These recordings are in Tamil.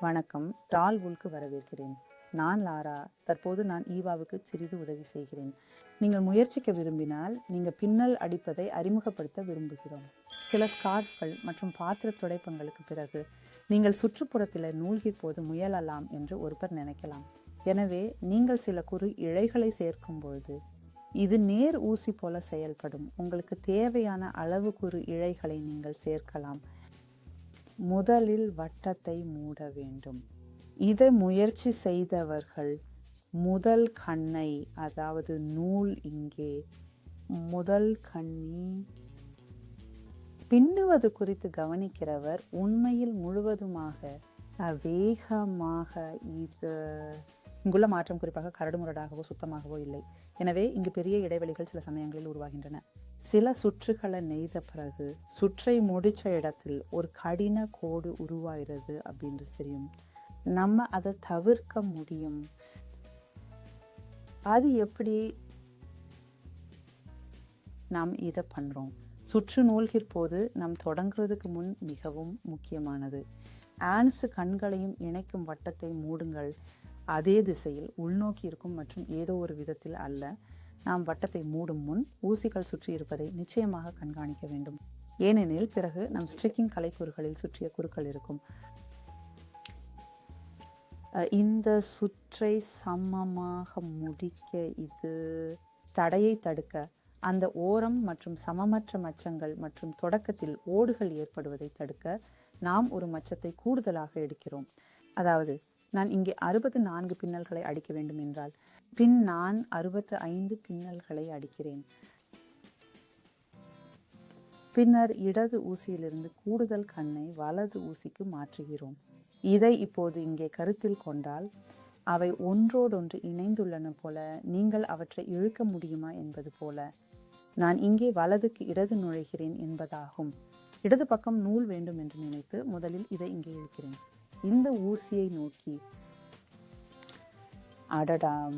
வணக்கம். டால் உல்க்கு வரவேற்கிறேன். நான் லாரா. தற்போது நான் ஈவாவுக்கு சிறிது உதவி செய்கிறேன். நீங்கள் முயற்சிக்க விரும்பினால் நீங்கள் பின்னல் அடிப்பதை அறிமுகப்படுத்த விரும்புகிறோம். சில ஸ்கார்ஃப்கள் மற்றும் பாத்திர துடைப்பங்களுக்கு பிறகு நீங்கள் சுற்றுப்புறத்தில் நூல்கிப் போது முயலலாம் என்று ஒருவர் நினைக்கலாம். எனவே நீங்கள் சில குறு இழைகளை சேர்க்கும்பொழுது இது நேர் ஊசி போல செயல்படும். உங்களுக்கு தேவையான அளவு குறு இழைகளை நீங்கள் சேர்க்கலாம். முதலில் வட்டத்தை மூட வேண்டும். இதை முயற்சி செய்தவர்கள் முதல் கண்ணை அதாவது நூல் இங்கே முதல் கண்ணி. பின்னுவது குறித்து கவனிக்கிறவர் உண்மையில் முழுவதுமாக வேகமாக இது இங்குள்ள மாற்றம் குறிப்பாக கரடுமுரடாகவோ சுத்தமாகவோ இல்லை. எனவே இங்கு பெரிய இடைவெளிகள் சில சமயங்களில் உருவாகின்றன. சில சுற்றுகளை நெய்த பிறகு சுற்றை முடிச்ச இடத்தில் ஒரு கடின கோடு உருவாகிறது அப்படின்றது தெரியும். நம்ம அதை தவிர்க்க முடியும். அது எப்படி நாம் இதை பண்ணுறோம் சுற்று நூல்கிற போது நாம் தொடங்குறதுக்கு முன் மிகவும் முக்கியமானது. ஆன்ஸு கண்களையும் இணைக்கும் வட்டத்தை மூடுங்கள். அதே திசையில் உள்நோக்கி இருக்கும் மற்றும் ஏதோ ஒரு விதத்தில் அல்ல நாம் வட்டத்தை மூடும் முன் ஊசிகள் சுற்றி இருப்பதை நிச்சயமாக கண்காணிக்க வேண்டும். ஏனெனில் பிறகு நம் ஸ்ட்ரிக்கிங் கலைக்கூறுகளில் சுற்றிய குறுக்கள் இருக்கும். இந்த சுற்றை சமமாக முடிக்க இது தடையை தடுக்க அந்த ஓரம் மற்றும் சமமற்ற மச்சங்கள் மற்றும் தொடக்கத்தில் ஓடுகள் ஏற்படுவதை தடுக்க நாம் ஒரு மச்சத்தை கூடுதலாக எடுக்கிறோம். அதாவது நான் இங்கே அறுபத்து நான்கு பின்னல்களை அடிக்க வேண்டும் என்றால் பின் நான் அறுபத்து ஐந்து பின்னல்களை அடிக்கிறேன். பின்னர் இடது ஊசியிலிருந்து கூடுதல் கண்ணை வலது ஊசிக்கு மாற்றுகிறோம். இதை இப்போது இங்கே கருத்தில் கொண்டால் அவை ஒன்றோடொன்று இணைந்துள்ளன போல நீங்கள் அவற்றை இழுக்க முடியுமா என்பது போல நான் இங்கே வலதுக்கு இடது நுழைகிறேன் என்பதாகும். இடது பக்கம் நூல் வேண்டும் என்று நினைத்து முதலில் இதை இங்கே இழுக்கிறேன். இந்த ஊசியை நோக்கி அடடா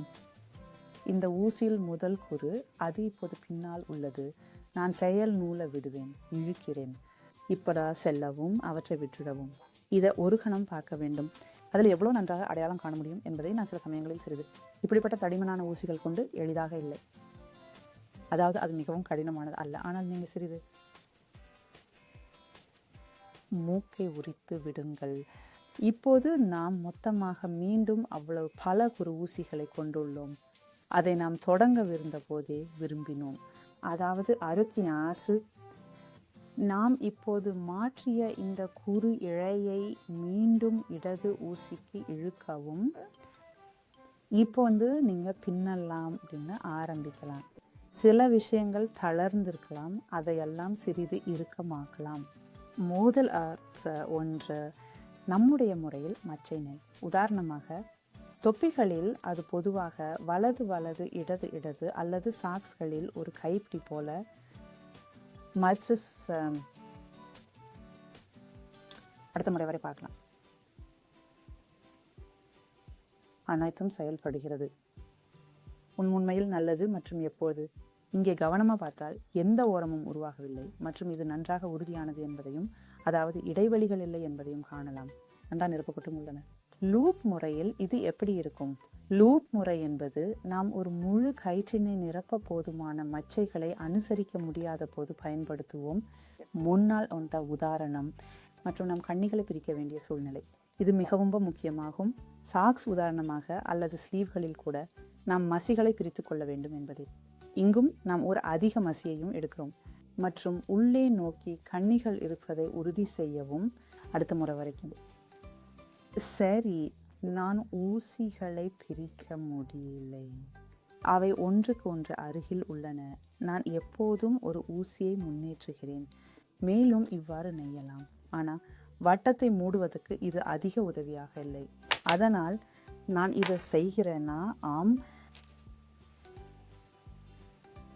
இந்த ஊசியில் முதல் குறு அது இப்போது பின்னால் உள்ளது. நான் செயல் நூலை விடுவேன் இழுக்கிறேன். இப்படா செல்லவும் அவற்றை விட்டுடவும். இதை ஒரு கணம் பார்க்க வேண்டும். அதில் எவ்வளோ நன்றாக அடையாளம் காண முடியும் என்பதை நான் சில சமயங்களில் சிறிது இப்படிப்பட்ட தடிமனான ஊசிகள் கொண்டு எளிதாக இல்லை. அதாவது அது மிகவும் கடினமானது அல்ல. ஆனால் நீங்கள் சிறிது மூக்கை உரித்து விடுங்கள். இப்போது நாம் மொத்தமாக மீண்டும் அவ்வளவு பல குரு ஊசிகளை கொண்டுள்ளோம். அதை நாம் தொடங்கவிருந்த போதே விரும்பினோம். அதாவது அறுபத்தி ஆசு. நாம் இப்போது மாற்றிய இந்த குறு இழையை மீண்டும் இடது ஊசிக்கு இழுக்கவும். இப்போ வந்து நீங்கள் பின்னலாம் அப்படின்னு ஆரம்பிக்கலாம். சில விஷயங்கள் தளர்ந்திருக்கலாம். அதையெல்லாம் சிறிது இறுக்கமாக்கலாம். மோதல் ஒன்று. நம்முடைய முறையில் மச்சை நெல் உதாரணமாக தொப்பிகளில் அது பொதுவாக வலது வலது இடது இடது அல்லது சாக்ஸ்களில் ஒரு கைப்பிடி போல மச்சஸ் அடுத்த முறை வரை பார்க்கலாம். அனைத்தும் செயல்படுகிறது. உன் உண்மையில் நல்லது மற்றும் எப்போது? இங்கே கவனமாக பார்த்தால் எந்த ஓரமும் உருவாகவில்லை மற்றும் இது நன்றாக உறுதியானது என்பதையும் அதாவது இடைவெளிகள் இல்லை என்பதையும் காணலாம். நன்றாக நிரப்பப்பட்டும் உள்ளன. லூப் முறையில் இது எப்படி இருக்கும்? லூப் முறை என்பது நாம் ஒரு முழு கயிற்றினை நிரப்ப போதுமான மச்சைகளை அனுசரிக்க முடியாத போது பயன்படுத்துவோம். முன்னால் ஒன்ற உதாரணம் மற்றும் நம் கண்ணிகளை பிரிக்க வேண்டிய சூழ்நிலை. இது மிகவும் முக்கியமாகும். சாக்ஸ் உதாரணமாக அல்லது ஸ்லீவ்களில் கூட நாம் மசிகளை பிரித்து கொள்ள வேண்டும் என்பதில். இங்கும் நாம் ஒரு அதிக மசியையும் எடுக்கிறோம். மற்றும் உள்ளே நோக்கி கண்ணிகள் இருப்பதை உறுதி செய்யவும் அடுத்த முறை வரைக்கும். சரி நான் ஊசிகளை பிரிக்க முடியலை. அவை ஒன்றுக்கு ஒன்று அருகில் உள்ளன. நான் எப்போதும் ஒரு ஊசியை முன்னேற்றுகிறேன். மேலும் இவ்வாறு நெய்யலாம். ஆனால் வட்டத்தை மூடுவதற்கு இது அதிக உதவியாக இல்லை. அதனால் நான் இதை செய்கிறேன்னா ஆம்.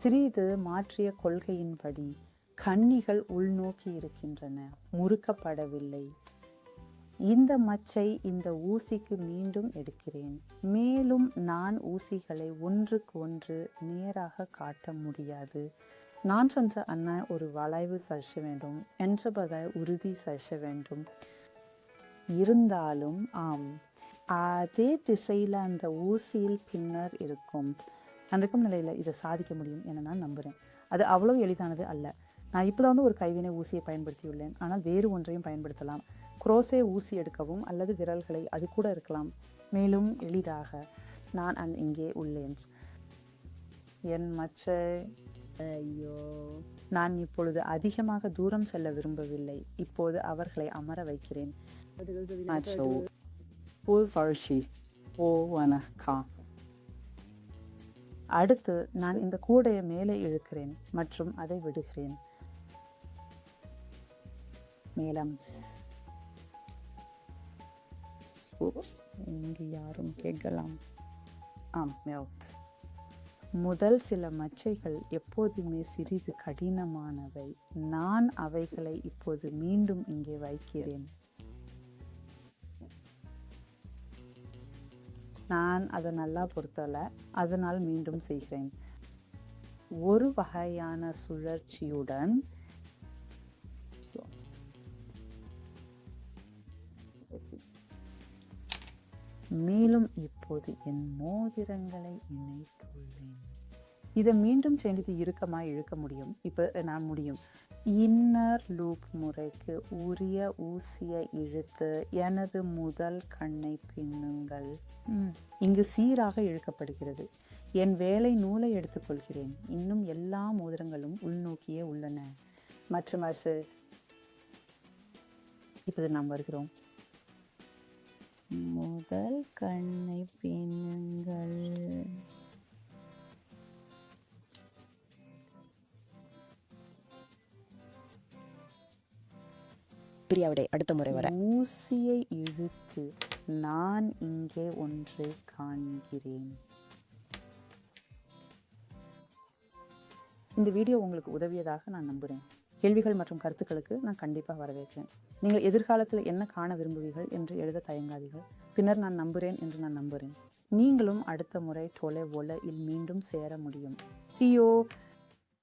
சிறிது மாற்றிய கொள்கையின்படி கன்னிகள் உள்நோக்கி இருக்கின்றன முறுக்கப்படவில்லை. இந்த மச்சை இந்த ஊசிக்கு மீண்டும் எடுக்கிறேன். மேலும் நான் ஊசிகளை ஒன்றுக்கு ஒன்று நேராக காட்ட முடியாது. நான் சொன்ன அண்ணன் ஒரு வளைவு சர்ச்ச வேண்டும் என்றபதை உறுதி செய்ய வேண்டும். இருந்தாலும் ஆம் அதே திசையில் அந்த ஊசியில் பின்னர் இருக்கும். நான் இருக்கும் நிலையில் இதை சாதிக்க முடியும் என நான் நம்புகிறேன் அது அவ்வளவு எளிதானது அல்ல. நான் இப்போ வந்து ஒரு கைவினை ஊசியை பயன்படுத்தியுள்ளேன். ஆனால் வேறு ஒன்றையும் பயன்படுத்தலாம். குரோசே ஊசி எடுக்கவும் அல்லது விரல்களை அது கூட இருக்கலாம். மேலும் எளிதாக நான் அந் இங்கே உள்ளேன். என் மற்ற ஐயோ. நான் இப்பொழுது அதிகமாக தூரம் செல்ல விரும்பவில்லை. இப்போது அவர்களை அமர வைக்கிறேன். ஓ வணக்கா அடுத்து நான் இந்த கூடையை மேலே இழுக்கிறேன் மற்றும் அதை விடுகிறேன். மேலம். இங்கு யாரும் கேட்கலாம். ஆம் மெல்ட் முதல் சில மச்சைகள் எப்போதுமே சிறிது கடினமானவை. நான் அவைகளை இப்போது மீண்டும் இங்கே வைக்கிறேன். நான் அதை நல்லா பொறுத்தலை அதனால் மீண்டும் செய்கிறேன். ஒரு வகையான சுழற்சியுடன் மேலும் இப்போது என் மோதிரங்களை இணைத்துள்ளேன். இதை மீண்டும் செஞ்சு இறுக்கமாக இழுக்க முடியும். இப்போ நான் முடியும். இன்னர் லூப் முறைக்கு உரிய ஊசியை இழுத்து எனது முதல் கண்ணை பின்னுங்கள். இங்கு சீராக இழுக்கப்படுகிறது. என் வேலை நூலை எடுத்துக்கொள்கிறேன். இன்னும் எல்லா மோதிரங்களும் உள்நோக்கியே உள்ளன. மற்றும் அரசு இப்போது நாம் வருகிறோம். முதல் கண்ணை பின்னுங்கள். பிரியாவிடை அடுத்த முறை வர. ஊசியை இழுத்து நான் இங்கே ஒன்று காண்கிறேன். இந்த வீடியோ உங்களுக்கு உதவியதாக நான் நம்புகிறேன் கேள்விகள் மற்றும் கருத்துக்களுக்கு நான் கண்டிப்பாக வரவேற்கிறேன். நீங்கள் எதிர்காலத்தில் என்ன காண விரும்புவீர்கள் என்று எழுத தயங்காதீர்கள். பின்னர் நான் நம்புகிறேன் என்று நான் நம்புகிறேன் நீங்களும் அடுத்த முறை டொலை ஒல இல் மீண்டும் சேர முடியும். சியோ